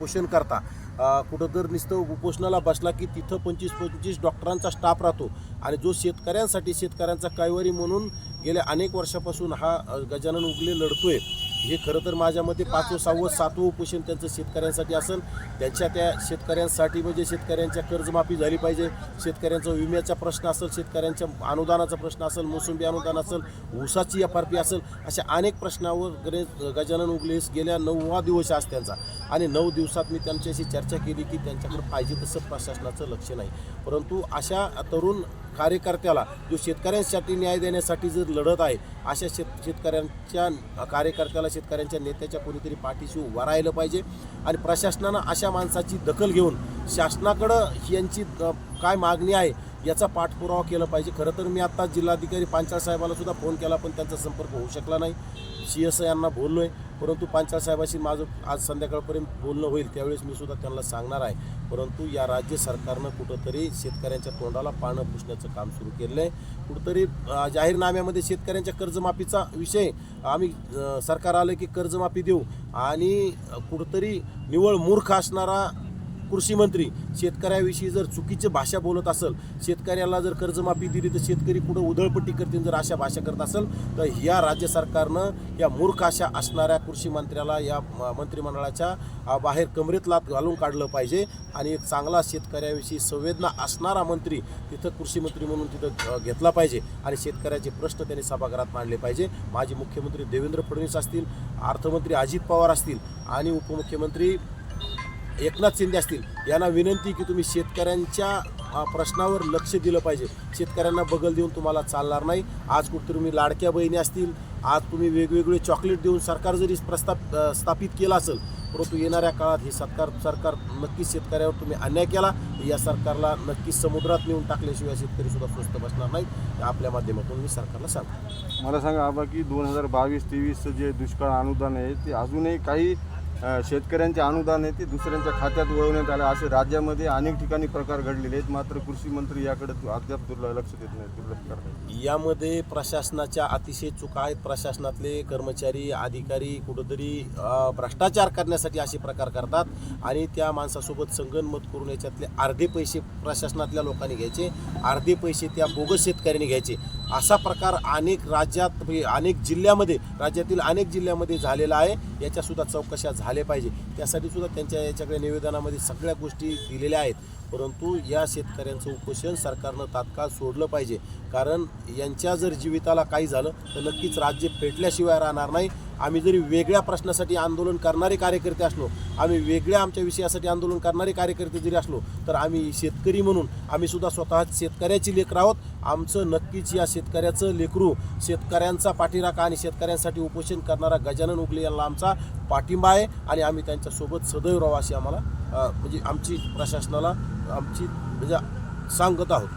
उपोषण करता. कुठं जर नुसतं उपोषणाला बसला की तिथं पंचवीस पंचवीस डॉक्टरांचा स्टाफ राहतो. आणि जो शेतकऱ्यांसाठी शेतकऱ्यांचा कैवारी म्हणून गेल्या अनेक वर्षापासून हा गजानन उगले लढतोय. हे खरं तर माझ्या मते पाचवं सहावं सातवं उपोषण त्यांचं शेतकऱ्यांसाठी असेल त्यांच्या त्या शेतकऱ्यांसाठी म्हणजे शेतकऱ्यांच्या कर्जमाफी झाली पाहिजे. शेतकऱ्यांचा विम्याचा प्रश्न असेल शेतकऱ्यांच्या अनुदानाचा प्रश्न असेल मोसंबी अनुदान असेल ऊसाची एफ आर पी असेल अशा अनेक प्रश्नावर गणेश गजानन उगले गेल्या नववा दिवस आज त्यांचा. आणि नऊ दिवसात मी त्यांच्याशी चर्चा केली की त्यांच्याकडे पाहिजे तसं प्रशासनाचं लक्ष नाही. परंतु अशा तरुण कार्यकर्त्याला जो शेतकऱ्यांसाठी न्याय देण्यासाठी जर लढत आहे अशा शेत शेतकऱ्यांच्या कार्यकर्त्याला शेतकऱ्यांच्या नेत्याच्या कोणीतरी पाठीशी उभं राहिलं पाहिजे आणि प्रशासनानं अशा माणसाची दखल घेऊन शासनाकडं यांची काय मागणी आहे याचा पाठपुरावा केला पाहिजे. खरं तर मी आत्ता जिल्हाधिकारी पांचाळ साहेबाला सुद्धा फोन केला पण त्यांचा संपर्क होऊ शकला नाही. सी एस यांना बोललो आहे परंतु पांचाळ साहेबाशी माझं आज संध्याकाळपर्यंत बोलणं होईल त्यावेळेस मी सुद्धा त्यांना सांगणार आहे. परंतु या राज्य सरकारनं कुठंतरी शेतकऱ्यांच्या तोंडाला पानं पुसण्याचं काम सुरू केलेलं आहे कुठंतरी जाहीरनाम्यामध्ये शेतकऱ्यांच्या कर्जमाफीचा विषय आम्ही सरकार आलं की कर्जमाफी देऊ. आणि कुठंतरी निवळ मूर्ख असणारा कृषी मंत्री शेतकऱ्याविषयी जर चुकीची भाषा बोलत असेल शेतकऱ्याला जर कर्जमाफी दिली तर शेतकरी कुठं उधळपट्टी करतील जर अशा भाषा करत असेल तर या राज्य सरकारनं या मूर्ख अशा असणाऱ्या कृषी मंत्र्याला या मंत्रिमंडळाच्या बाहेर कमरेत लात घालून काढलं पाहिजे. आणि एक चांगला शेतकऱ्याविषयी संवेदना असणारा मंत्री तिथं कृषी मंत्री म्हणून तिथं घेतला पाहिजे. आणि शेतकऱ्याचे प्रश्न त्यांनी सभागृहात मांडले पाहिजे. माजी मुख्यमंत्री देवेंद्र फडणवीस असतील अर्थमंत्री अजित पवार असतील आणि उपमुख्यमंत्री एकनाथ शिंदे असतील यांना विनंती की तुम्ही शेतकऱ्यांच्या प्रश्नावर लक्ष दिलं पाहिजे. शेतकऱ्यांना बगल देऊन तुम्हाला चालणार नाही. आज कुठं तुम्ही लाडक्या बहिणी असतील आज तुम्ही वेगवेगळे चॉकलेट देऊन सरकार जरी प्रस्ताप स्थापित केला असेल परंतु येणाऱ्या काळात हे सरकार सरकार नक्कीच शेतकऱ्यावर तुम्ही अन्याय केला. या सरकारला नक्कीच समुद्रात नेऊन टाकल्याशिवाय शेतकरी सुद्धा स्वस्त बसणार नाही आपल्या माध्यमातून मी सरकारला सांगतो. मला सांगा आबा की दोन हजार बावीस तेवीसचं जे दुष्काळ अनुदान आहे ते अजूनही काही शेतकऱ्यांचे अनुदान आहे ते दुसऱ्यांच्या खात्यात वळवण्यात आलं. असे राज्यामध्ये अनेक ठिकाणी प्रकार घडलेले आहेत. मात्र कृषी मंत्री याकडे अद्याप दुर्लक्ष लक्ष देत नाही दुर्लक्ष करतात यामध्ये प्रशासनाच्या अतिशय चुका आहेत. प्रशासनातले कर्मचारी अधिकारी कुठंतरी भ्रष्टाचार करण्यासाठी असे प्रकार करतात आणि त्या माणसासोबत संगनमत करून याच्यातले अर्धे पैसे प्रशासनातल्या लोकांनी घ्यायचे. अर्धे पैसे त्या बोगस शेतकऱ्यांनी घ्यायचे. असा प्रकार अनेक राज्यात म्हणजे अनेक जिल्ह्यामध्ये राज्यातील अनेक जिल्ह्यामध्ये झालेला आहे. याच्यासुद्धा चौकशा झाल्या पाहिजे. त्यासाठी सुद्धा त्यांच्या याच्याकडे निवेदनामध्ये सगळ्या गोष्टी दिलेल्या आहेत. परंतु या शेतकऱ्यांचं उपोषण सरकारनं तात्काळ सोडलं पाहिजे. कारण यांच्या जर जीविताला काही झालं तर नक्कीच राज्य पेटल्याशिवाय राहणार नाही. आम्ही जरी वेगळ्या प्रश्नासाठी आंदोलन करणारे कार्यकर्ते असलो आम्ही वेगळ्या आमच्या विषयासाठी आंदोलन करणारे कार्यकर्ते जरी असलो तर आम्ही शेतकरी म्हणून आम्ही सुद्धा स्वतः शेतकऱ्याची लेकर आहोत. आमचं नक्कीच या शेतकऱ्याचं लेकरू शेतकऱ्यांचा पाठीराखा आणि शेतकऱ्यांसाठी उपोषण करणारा गजानन उगले याला आमचा पाठिंबा आहे आणि आम्ही त्यांच्यासोबत सदैव राहू अशी आम्हाला म्हणजे आमची प्रशासनाला आमची म्हणजे सांगत आहोत.